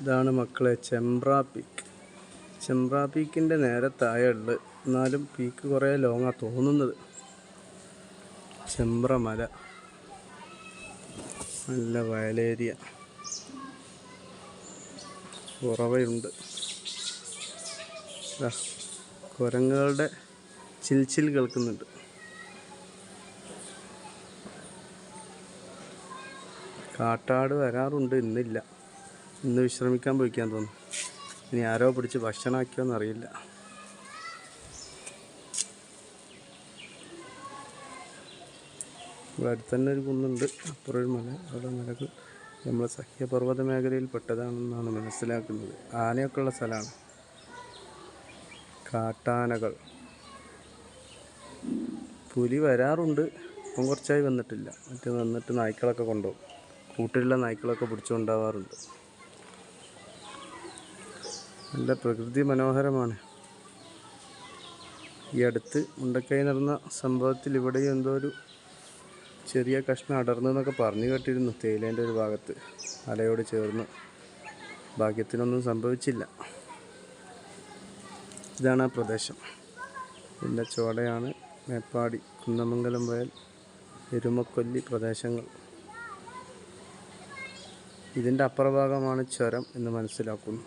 ഇതാണ് മക്കളെ ചെമ്പ്ര പീക്ക്. ചെമ്പ്ര പീക്കിന്റെ നേരെ താഴെയുള്ളത് എന്നാലും പീക്ക് കുറേ ലോങ്ങാ തോന്നുന്നത്. ചെമ്പ്ര മല. നല്ല വയലേരിയ. കുറവയുണ്ട് കുരങ്ങുകളുടെ ചിൽച്ചിൽ കേൾക്കുന്നുണ്ട്. കാട്ടാട് വരാറുണ്ട് ഇന്നില്ല. ഇന്ന് വിശ്രമിക്കാൻ പോയിക്കാൻ തോന്നുന്നു. ഇനി ആരോ പിടിച്ച് ഭക്ഷണമാക്കിയോന്ന് അറിയില്ല. ഇവിടെ അടുത്ത് തന്നെ ഒരു കുന്നുണ്ട്. അപ്പുറം ഒരു മല. അവിടെ മലകൾ നമ്മളെ സഹ്യപർവത മേഖലയിൽ പെട്ടതാണെന്നാണ് മനസ്സിലാക്കുന്നത്. ആനയൊക്കെ ഉള്ള സ്ഥലമാണ്. കാട്ടാനകൾ. പുലി വരാറുണ്ട്. ഇപ്പം കുറച്ചായി വന്നിട്ടില്ല. മറ്റേ വന്നിട്ട് നായ്ക്കളൊക്കെ കൊണ്ടുപോകും. കൂട്ടിലുള്ള നായ്ക്കളൊക്കെ പിടിച്ചുകൊണ്ടാവാറുണ്ട് നല്ല പ്രകൃതി മനോഹരമാണ്. ഈ അടുത്ത് മുണ്ടക്കൈ നടന്ന സംഭവത്തിൽ ഇവിടെ എന്തോ ഒരു ചെറിയ കഷ്ണം അടർന്നു എന്നൊക്കെ പറഞ്ഞു കേട്ടിരുന്നു തേയിലേന്റെ ഒരു ഭാഗത്ത്. അലയോട് ചേർന്ന്. ഭാഗ്യത്തിനൊന്നും സംഭവിച്ചില്ല. ഇതാണ് ആ പ്രദേശം. ഇതിന്റെ ചോടയാണ് മേപ്പാടി കുന്നമംഗലം വയൽ എരുമക്കൊല്ലി പ്രദേശങ്ങൾ. ഇതിന്റെ അപ്പുറഭാഗമാണ് ചുരം എന്ന് മനസ്സിലാക്കുന്നു.